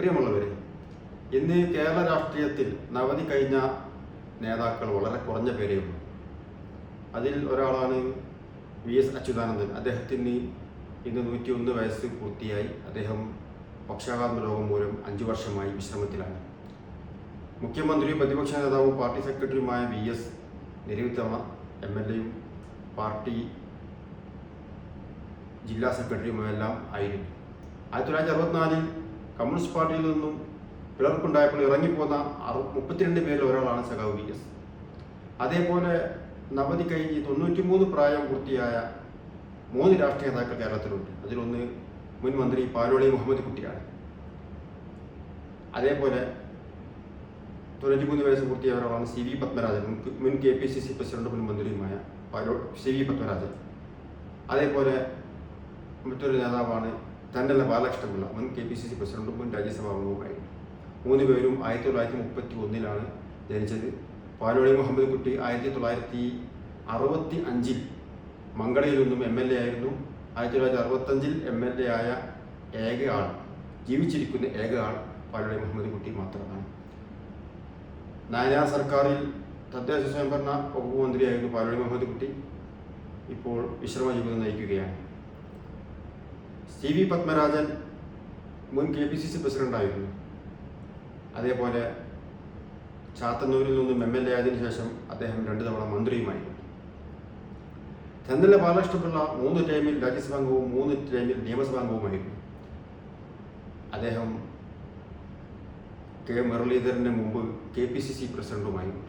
പ്രിയമുള്ളവരെ ഇന്ന് കേരള രാഷ്ട്രീയത്തിൽ നവതി കഴിഞ്ഞ നേതാക്കൾ വളരെ കുറഞ്ഞ പേരേ ഉള്ളൂ. അതിൽ ഒരാളാണ് വി എസ് അച്യുതാനന്ദൻ. അദ്ദേഹത്തിന് ഇന്ന് നൂറ്റി ഒന്ന് വയസ്സ് പൂർത്തിയായി. അദ്ദേഹം പക്ഷാഘാത രോഗം മൂലം അഞ്ചു വർഷമായി വിശ്രമത്തിലാണ്. മുഖ്യമന്ത്രിയും പ്രതിപക്ഷ നേതാവും പാർട്ടി സെക്രട്ടറിയുമായ വി എസ് നിരവധി എം എൽ എയും പാർട്ടി ജില്ലാ സെക്രട്ടറിയുമെല്ലാം ആയിരുന്നു. ആയിരത്തി തൊള്ളായിരത്തി അറുപത്തിനാലിൽ കമ്മ്യൂണിസ്റ്റ് പാർട്ടിയിൽ നിന്നും പിളർക്കുണ്ടായപ്പോൾ ഇറങ്ങിപ്പോന്ന അറു മുപ്പത്തിരണ്ട് പേരിൽ ഒരാളാണ് സഖാവ് വി എസ്. അതേപോലെ നവതി കഴിഞ്ഞ് തൊണ്ണൂറ്റി മൂന്ന് പ്രായം പൂർത്തിയായ മൂന്ന് രാഷ്ട്രീയ നേതാക്കൾ കേരളത്തിലുണ്ട്. അതിലൊന്ന് മുൻ മന്ത്രി പാലോളി മുഹമ്മദ് കുട്ടിയാണ്. അതേപോലെ തൊണ്ണൂറ്റി മൂന്ന് വയസ്സ് പൂർത്തിയായ ഒരാളാണ് സി വി പത്മരാജൻ. മുൻ K P C C president മുൻ മന്ത്രിയുമായ പാലോ സി വി പത്മരാജൻ. അതേപോലെ മറ്റൊരു നേതാവാണ് തണ്ടല ബാലകൃഷ്ണപിള്ള. മുൻ കെ പി സി സി പ്രസിഡന്റും മുൻ രാജ്യസഭാ അംഗവുമായിരുന്നു മൂന്ന് പേരും ആയിരത്തി തൊള്ളായിരത്തി മുപ്പത്തി ഒന്നിലാണ് ജനിച്ചത്. പാലോളി മുഹമ്മദ് കുട്ടി ആയിരത്തി തൊള്ളായിരത്തി അറുപത്തി അഞ്ചിൽ മംഗളയിൽ നിന്നും എം എൽ എ ആയിരുന്നു. ആയിരത്തി തൊള്ളായിരത്തി അറുപത്തഞ്ചിൽ എം എൽ എ ആയ ഏക ആൾ ജീവിച്ചിരിക്കുന്ന ഏക ആൾ പാലോളി മുഹമ്മദ് കുട്ടി മാത്രമാണ്. നായനാർ സർക്കാരിൽ തദ്ദേശ സ്വയംഭരണ വകുപ്പ് മന്ത്രിയായിരുന്നു പാലോളി മുഹമ്മദ് കുട്ടി ഇപ്പോൾ വിശ്രമ ജീവിതം നയിക്കുകയാണ്. സി വി പത്മരാജൻ മുൻ കെ പി സി സി പ്രസിഡന്റായിരുന്നു. അതേപോലെ ചാത്തന്നൂരിൽ നിന്നും എം എൽ എ ആയതിനു ശേഷം അദ്ദേഹം രണ്ടു തവണ മന്ത്രിയുമായിരുന്നു തെന്നല ബാലകൃഷ്ണപിള്ള മൂന്ന് ടൈമിൽ രാജ്യസഭാംഗവും മൂന്ന് ടൈമിൽ നിയമസഭാംഗവുമായിരുന്നു. അദ്ദേഹം കെ മുരളീധരന് മുമ്പ് കെ പി സി സി പ്രസിഡന്റുമായിരുന്നു